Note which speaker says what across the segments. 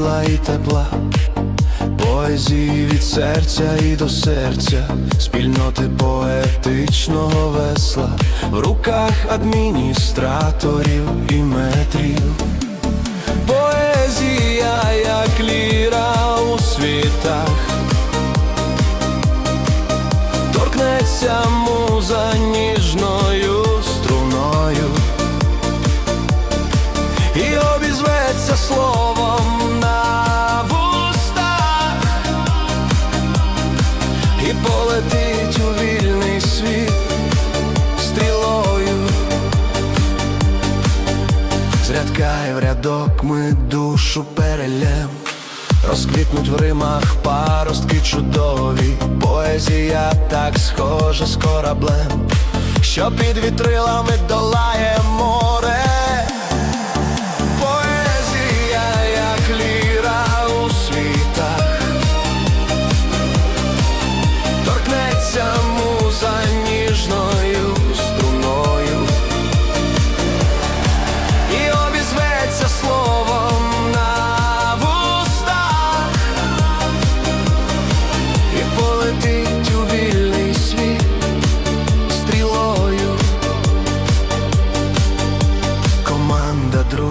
Speaker 1: світла і тепла, поезії від серця і до серця, спільноти поетичного весла, в руках адміністраторів і метрів. Поезія, як ліра у світах, торкнеться муза ніжною струною і полетить у вільний світ стрілою. З рядка і в рядок ми душу перелєм Розквітнуть в римах паростки чудові. Поезія так схожа з кораблем. Що під вітрилами долає море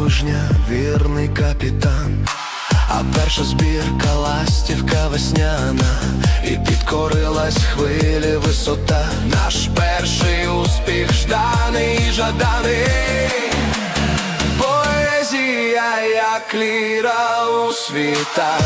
Speaker 1: дружня, вірний капітан. А перша збірка ластівка весняна, і підкорилась хвилі висота. Наш перший успіх жданий жаданий. Поезія, як ліра у світах,